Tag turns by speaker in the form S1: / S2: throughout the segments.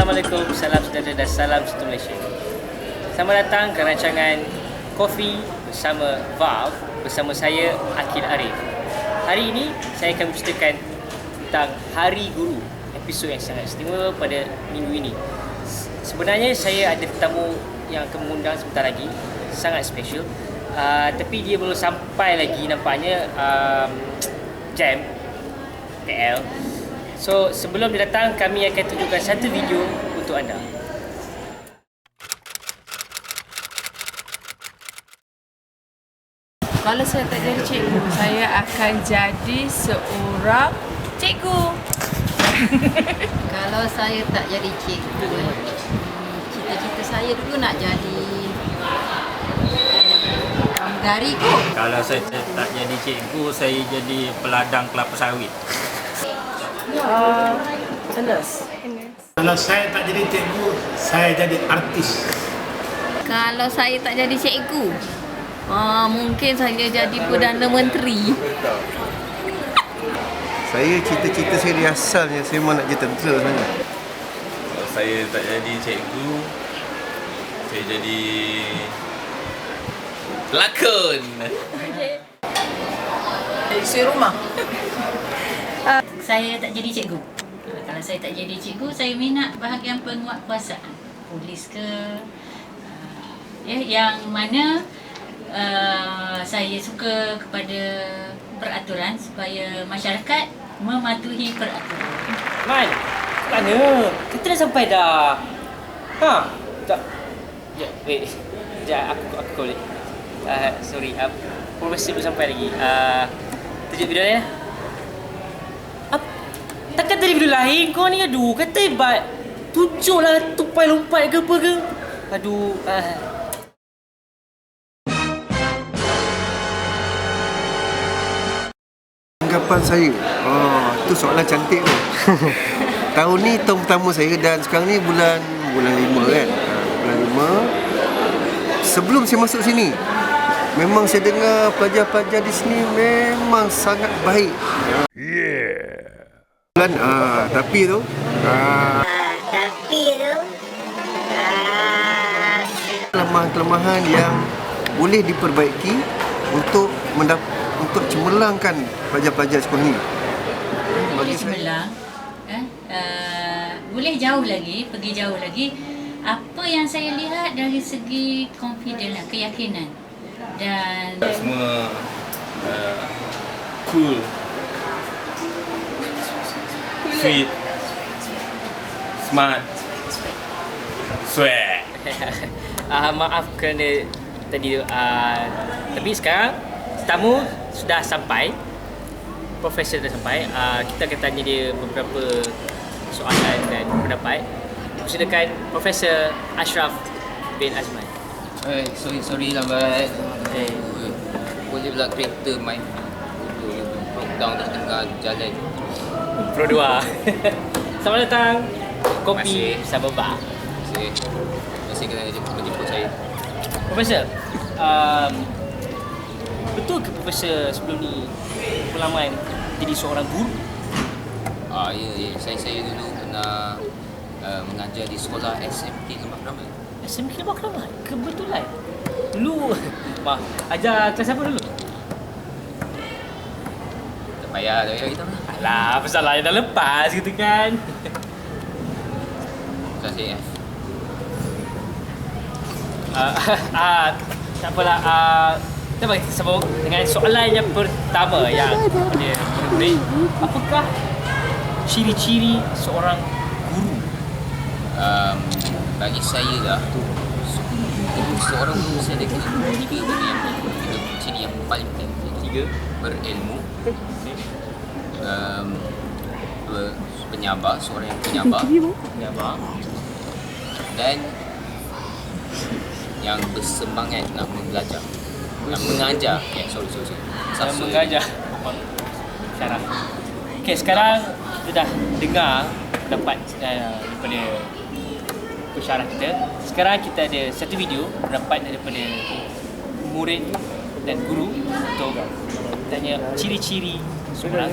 S1: Assalamualaikum, salam sejahtera dan salam satu Malaysia. Selamat datang ke rancangan Kopi bersama Valve bersama saya Akil Arif. Hari ini saya akan menceritakan tentang Hari Guru, episod yang sangat istimewa pada minggu ini. Sebenarnya saya ada tetamu yang akan mengundang sebentar lagi, sangat special. Uh, tapi dia belum sampai lagi nampaknya um, jam KL. So sebelum dia datang kami akan tunjukkan satu video untuk anda.
S2: Kalau saya tak jadi cikgu, saya akan jadi seorang cikgu.
S3: Kalau saya tak jadi cikgu, cita-cita saya dulu nak jadi pramugari kot.
S4: Kalau saya tak jadi cikgu, saya jadi peladang kelapa sawit.
S2: Uh, Enes.
S5: Kalau saya tak jadi cikgu, saya jadi artis.
S3: Kalau saya tak jadi cikgu, ah, mungkin saya jadi Perdana Menteri.
S6: Saya cita-cita saya dari asalnya saya memang nak jadi tentera sebenarnya.
S7: Kalau saya tak jadi cikgu Saya jadi Pelakon
S2: Isi rumah.
S8: Saya tak jadi cikgu. Uh, Kalau saya tak jadi cikgu, saya minat bahagian penguatkuasaan. Polis ke uh, ya yang mana uh, saya suka kepada peraturan supaya masyarakat mematuhi peraturan.
S1: Man, mana? Kita dah sampai dah. Ha? Tak. Ya, wait. Sekejap, aku aku boleh. Uh, sorry, uh, belum sampai lagi. Uh, tunjuk video lain lah. Takkan tadi video lain kau ni aduh kata hebat. Tunjuklah tupai lompat ke apa ke. Aduh, uh,
S6: Anggapan saya, oh, tu soalan cantik tu. tahun ni tahun pertama saya dan sekarang ni bulan bulan 5 kan. Ha, Bulan 5. Sebelum saya masuk sini, memang saya dengar pelajar-pelajar di sini memang sangat baik. Yeah. Bulan, ah, tapi tu, ah, kelemahan-kelemahan yang boleh diperbaiki untuk mendap- untuk cemerlangkan pelajar-pelajar sekolah ni.
S8: Boleh cemerlang. Eh? Uh, boleh jauh lagi, pergi jauh lagi. Apa yang saya lihat dari segi confident lah, keyakinan. Dan
S7: Semua uh, Cool Sweet. Smart. Swag.
S1: Uh, maaf kerana tadi uh, tapi sekarang tetamu sudah sampai. Profesor dah sampai. Uh, kita akan tanya dia beberapa soalan dan pendapat. Persilakan Profesor Ashraf bin Azman.
S9: Eh, sorry, sorry lambat.
S1: Eh.
S9: Boleh pula kereta main. Broke down di tengah jalan.
S1: Pro 2 Selamat datang Kopi. Sababa
S9: Terima kasih. Terima kasih kerana jemput, menjemput saya.
S1: Profesor um, Betul ke Profesor sebelum ni Pengalaman jadi seorang guru
S9: Ah, ya, ya. Saya, saya dulu pernah uh, mengajar di sekolah SMK Lembah Ramai.
S1: SMK Lebak Ramai Kebetulan Dulu Maaf Ajar kelas apa dulu?
S9: Tak payah, tak payah kita lah.
S1: Alah Pasal lain dah lepas gitu kan
S9: Kelas AF.
S1: uh, uh, Tak apalah uh, Kita bagi sambung Dengan soalan yang pertama Yang dia murid Apakah Ciri-ciri seorang guru
S9: Um, bagi saya lah, seorang guru saya ada kena tiga benda yang tiga ciri yang paling penting. Tiga, berilmu. Um, penyabar, seorang yang penyabar.
S1: Ya bang
S9: dan yang bersemangat nak belajar nak mengajar. Eh sorry sorry, sorry.
S1: Yang
S9: Satu-
S1: mengajar. Syarah Okay sekarang Kita dah dengar Pendapat uh, Daripada Pensyarah kita. Sekarang kita ada Satu video Pendapat daripada Murid Dan guru Untuk Tanya Ciri-ciri Seorang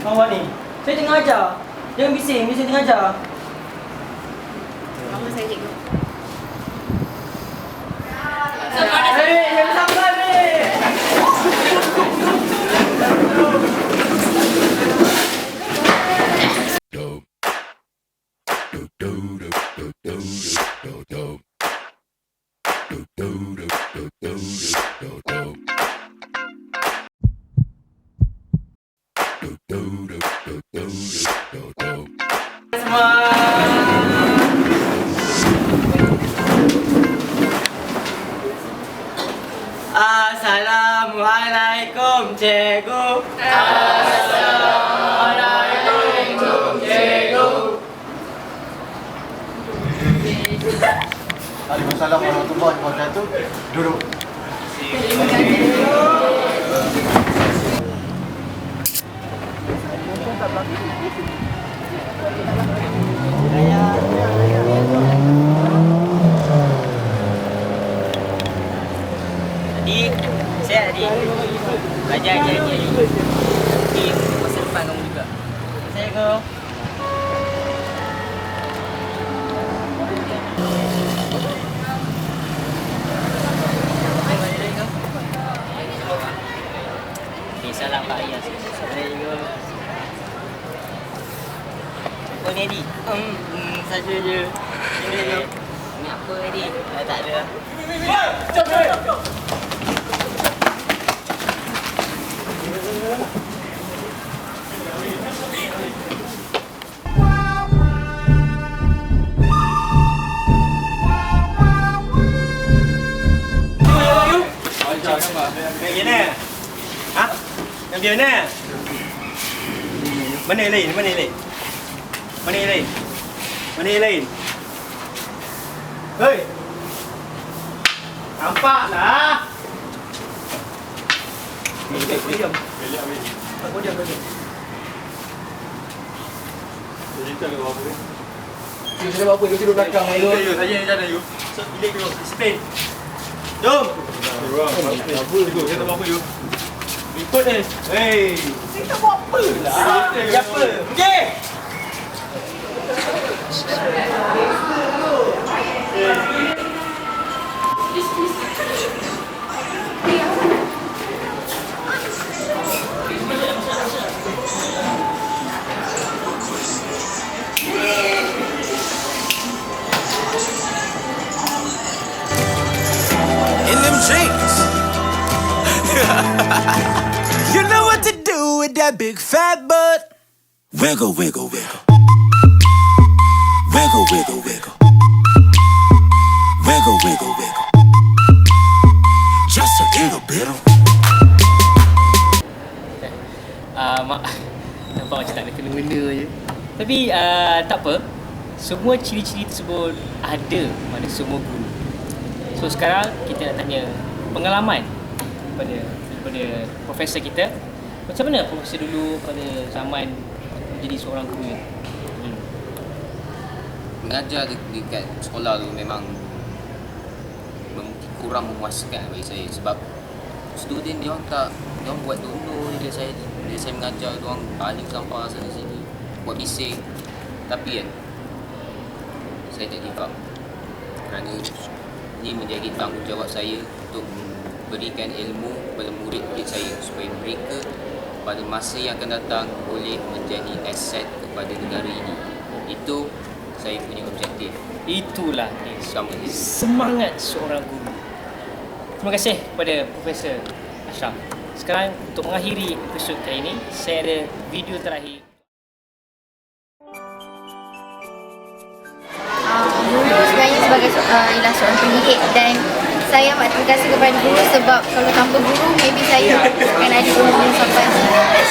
S10: Awak ni. Saya tengah ajar. Jangan bising, bising tengah ajar.
S3: Nama saya cikgu.
S10: Hei, yang sabar Assalamualaikum cikgu. Assalamualaikum cikgu.
S6: Waalaikumsalam warahmatullahi wabarakatuh. Duduk.
S10: Adik, Ni salam Pak Ayas. Saya juga. Apa ni adik? Hmm, hmm saja je. Ini, ini apa adik? Eh, tak ada.
S11: Yang mana? Ha? Yang dia mana? Mana yang lain? Mana yang lain? Mana yang lain? Mana yang lain? Hei! Nampaklah! Eh, kau diam. Kau diam, kau diam. Dia cakap apa? Dia tidur belakang. Saya, saya yang jalan you. So, bilik dulu. Explain. Jom! Apa tu? Saya tak buat apa you? Ikut ni. Hei! Saya tak buat apa lah. Siapa? Okey!
S12: in that big fat butt. Wiggle, wiggle, wiggle. Wiggle, wiggle, wiggle. Wiggle, wiggle, wiggle. Just a little bit of.
S1: uh, mak nampak macam tak ada kena-mena je tapi uh, tak apa semua ciri-ciri tersebut ada pada semua guru so sekarang kita nak tanya pengalaman pada pada profesor kita macam mana profesor dulu pada zaman jadi seorang guru Hmm.
S9: mengajar de- dekat sekolah tu memang mem- kurang memuaskan bagi saya sebab student dia orang tak dia orang buat dulu dia saya dia saya mengajar dia orang baling sampah sana sini buat bising. Tapi kan saya tak give up. Kerana ini menjadi tanggungjawab saya untuk memberikan ilmu kepada murid-murid saya supaya mereka pada masa yang akan datang boleh menjadi aset kepada negara ini. Itu saya punya objektif.
S1: Itulah dia. Semangat seorang guru. Terima kasih kepada Profesor Ashraf sekarang untuk mengakhiri episod kali ini saya ada video terakhir.
S13: Guru sebenarnya sebagai uh, ialah seorang pendidik dan saya amat terima kasih kepada guru sebab kalau tanpa guru maybe saya akan ada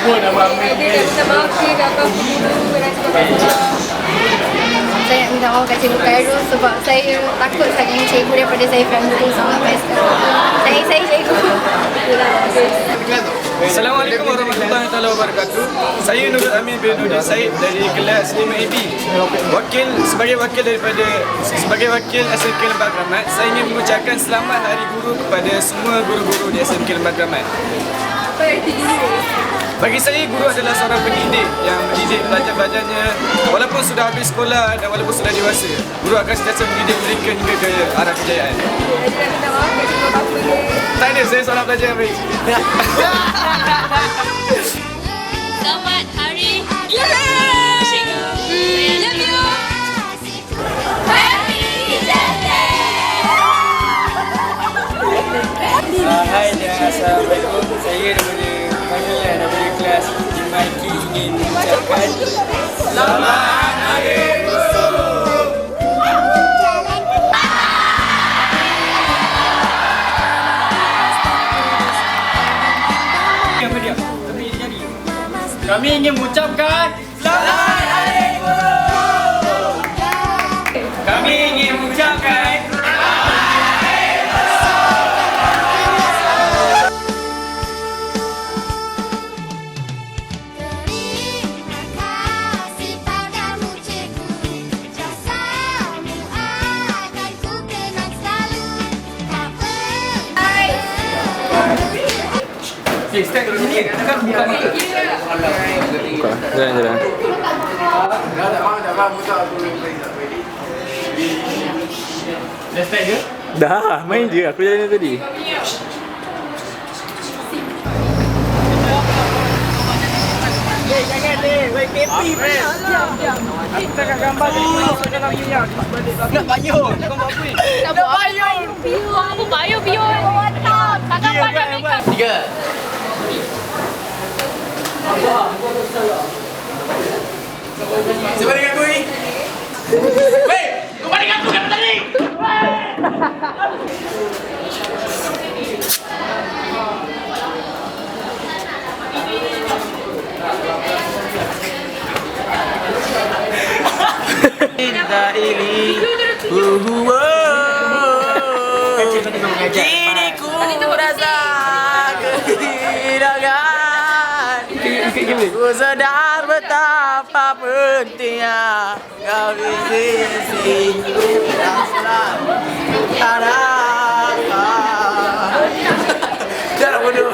S13: Dia dah minta maaf ke apa dan sebagainya. Saya nak minta maaf kat Cikgu Khairul sebab saya takut sangat dengan cikgu daripada saya primary school sampai sekarang. Saya saya cikgu.
S11: Assalamualaikum warahmatullahi taala wabarakatuh. Saya Nurul Amin bin Nurdin Said dari kelas 5AB. Wakil sebagai wakil daripada sebagai wakil SMK Lembah Keramat, saya ingin mengucapkan selamat Hari Guru kepada semua guru-guru di SMK Lembah Keramat.
S2: Apa erti guru?
S11: Bagi saya, guru adalah seorang pendidik yang mendidik pelajar-pelajarnya walaupun sudah habis sekolah dan walaupun sudah dewasa. Guru akan sentiasa mendidik mereka hingga ke arah kejayaan.
S2: Dia?
S11: Tak ada, saya seorang pelajar yang baik.
S3: Selamat hari
S10: hai dan Assalamualaikum. Saya daripada Kamila daripada kelas 5IQ ingin mengucapkan Selamat. Kami ingin mengucapkan Selamat Hari Guru. Kami ingin mengucapkan
S11: Okay, start dari sini. Kan buka mata.
S4: Buka. Jalan jalan.
S11: Dah start ke?
S4: Dah, main je. Aku jalan tadi.
S10: Jangan deh, wei kepi mana? Aku tengah gambar tadi masuk dalam minyak. Nak payung. Kau buat apa ni?
S2: Nak payung. Bion. Apa payung bion? Otak. Takkan pandai makeup.
S10: Tiga. Siapa dengan aku ni? Wei, kau balik aku kan tadi? Cinta ini Kini ku Ku sedar betapa pentingnya Kau di sisi yang selalu ada Jangan bodoh